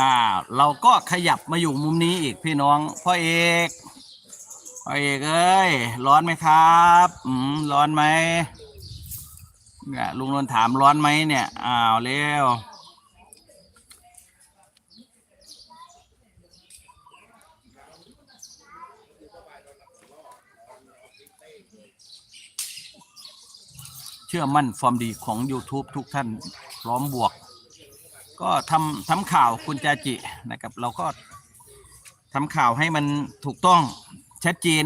อ่า เราก็ขยับมาอยู่มุมนี้อีกพี่น้อง พ่อเอกพ่อเอกเอ้ยร้อนไหมครับ อืมร้อนไหมเนี่ยลุงนนท์ถามร้อนไหมเนี่ยอ้าวเร็ว ชื่อมั่นฟอร์มดีของ YouTube ทุกท่านพร้อมบวก ก็ทำทำข่าวคุณจาจินะครับ เราก็ทำข่าวให้มันถูกต้องชัดเจน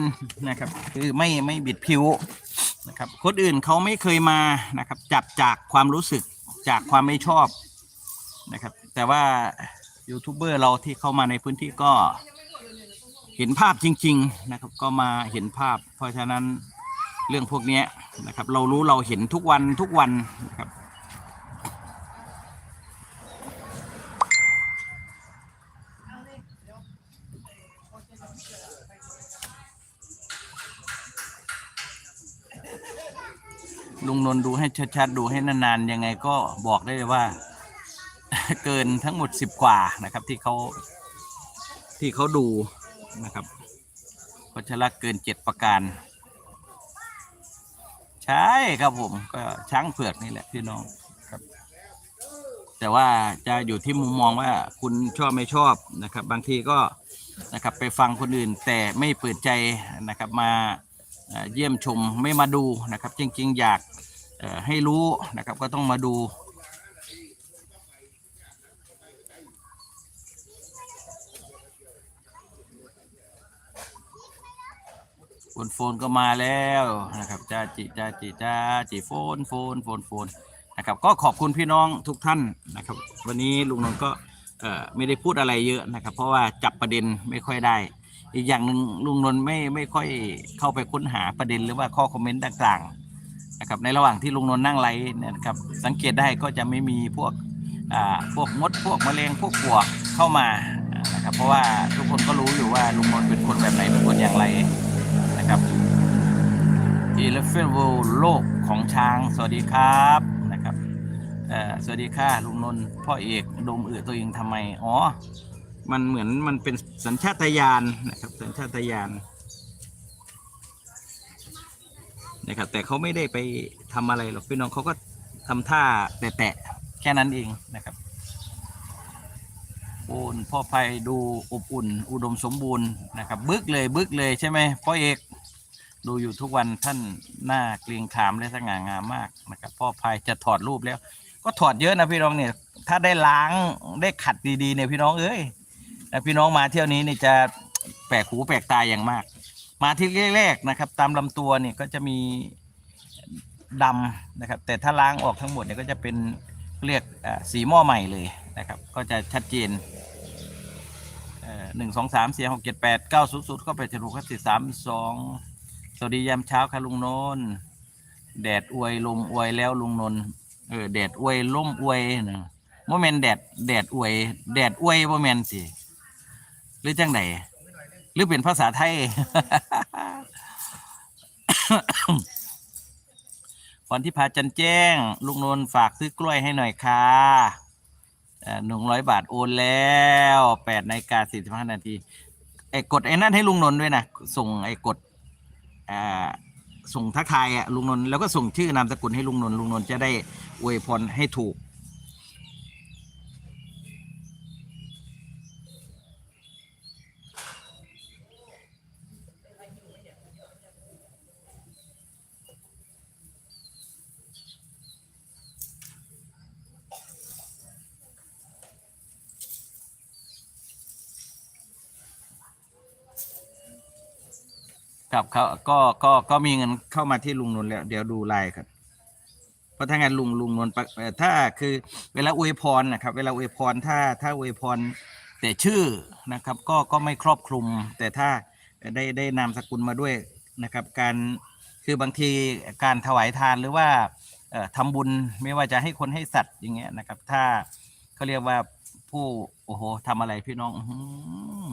นะครับ คือไม่ไม่บิดผิวนะครับคนอื่นเขาไม่เคยมานะครับ จับจากความรู้สึกจากความไม่ชอบนะครับ แต่ว่ายูทูบเบอร์เราที่เข้ามาในพื้นที่ก็เห็นภาพจริง ๆ นะครับ ก็มาเห็นภาพ เพราะฉะนั้น เรื่องพวกนี้นะครับ เรารู้เราเห็นทุกวันทุกวันนะครับลุงนนท์ดูให้ชัดๆดูให้นานๆยังไงก็บอกได้เลยว่า เกินทั้งหมดสิบกว่านะครับ ที่เขาที่เขาดูนะครับพัชระเกินเจ็ดประการ ใช่ครับผมก็ช้างเผือกนี่แหละพี่น้องครับ แต่ว่าจะอยู่ที่มุมมองว่าคุณชอบไม่ชอบนะครับ บางทีก็นะครับไปฟังคนอื่นแต่ไม่เปิดใจนะครับมาเอ่อเยี่ยมชมไม่มาดูนะครับ จริง ๆ อยากเอ่อให้รู้นะครับก็ต้องมาดู นโฟนก็มาแล้วนะครับจ้าจิจ้าจิจ้าจิโฟนโฟนโฟนโฟนนะครับก็ขอบคุณพี่น้องทุกท่านนะครับ วันนี้ลุงนนท์ก็เอ่อไม่ได้พูดอะไรเยอะนะครับ เพราะว่าจับประเด็นไม่ค่อยได้ อีกอย่างหนึ่งลุงนนท์ไม่ไม่ค่อยเข้าไปค้นหาประเด็นหรือว่าข้อคอมเมนต์ต่างๆนะครับในระหว่างที่ลุงนนท์นั่งไลฟ์เนี่ยนะครับสังเกตได้ก็จะไม่มีพวกอ่าพวกมดพวกแมลงพวกปวกเข้ามานะครับเพราะว่าทุกคนก็รู้อยู่ว่าลุงนนท์เป็นคนแบบไหนเป็นคนอย่างไร นะครับ Elephant World โลกของช้าง สวัสดีครับนะครับสวัสดีค่ะลุงนนท์พ่อเอกดมเอือตัวเองทำไม อ๋อ มันเหมือนมันเป็นสัญชาตญาณนะครับ สัญชาตญาณนะครับแต่เขาไม่ได้ไปทำอะไรหรอกพี่น้องเขาก็ทำท่าแตะแค่นั้นเองนะครับโอนพ่อไฟดูอบอุ่น อุดมสมบูรณ์นะครับ บึกเลยบึกเลยใช่ไหมพ่อเอก ดูอยู่ทุกวันท่านหน้าเกรียงขามและสง่างามมากนะครับพ่อพายจะถอดรูปแล้ว ก็ถอดเยอะนะพี่น้องเนี่ย ถ้าได้ล้างได้ขัดดีๆเนี่ยพี่น้องเอ้ยนะพี่น้องมาเที่ยวนี้นี่จะแปลกหูแปลกตาอย่างมาก มาที่แรกๆนะครับ ตามลำตัวเนี่ยก็จะมีดำนะครับ แต่ถ้าล้างออกทั้งหมดเนี่ยก็จะเป็นเรียกอ่าสีหม้อใหม่เลยนะครับ ก็จะชัดเจนหนึ่งสองสามสี่หกเจ็ดแปดเก้าศูนย์ศูนย์เข้าไปจะถูกข้อสี่สามสอง สวัสดียามเช้าค่ะลุงนนท์แดดอวยลมอวยแล้วลุงนนท์เออแดดอวยลมอวยนะโมเมนแดดแดดอวย แดดอวยโมเมนสิหรือจังไดหรือเป็นภาษาไทยก่อนที่พาจันแจ้ง ลุงนนท์ฝากซื้อกล้วยให้หน่อยค่ะหนึ่งร้อยบาทโอนแล้วแปดนาฬิกาสี่สิบห้านาทีไอ้กดไอ้นั่นให้ลุงนนท์ด้วยนะส่งไอ้กด ส่งทักทายอะลุงนนท์แล้วก็ส่งชื่อนามสกุลให้ลุงนนท์ลุงนนท์จะได้อวยพรให้ถูก ครับเขาก็ก็ก็มีเงินเข้ามาที่ลุงนนท์แล้ว เดี๋ยวดูไลน์ครับเพราะถ้างั้นลุงลุงนนท์ปะเอ่อถ้าคือเวลาอวยพรนะครับ เวลาอวยพรถ้าถ้าอวยพรแต่ชื่อนะครับ ก็ก็ไม่ครอบคลุม แต่ถ้าได้ได้นามสกุลมาด้วยนะครับ การคือบางทีการถวายทานหรือว่าเอ่อทำบุญไม่ว่าจะให้คนให้สัตว์อย่างเงี้ยนะครับ ถ้าเขาเรียกว่าผู้โอ้โหทำอะไรพี่น้องอื้อหือ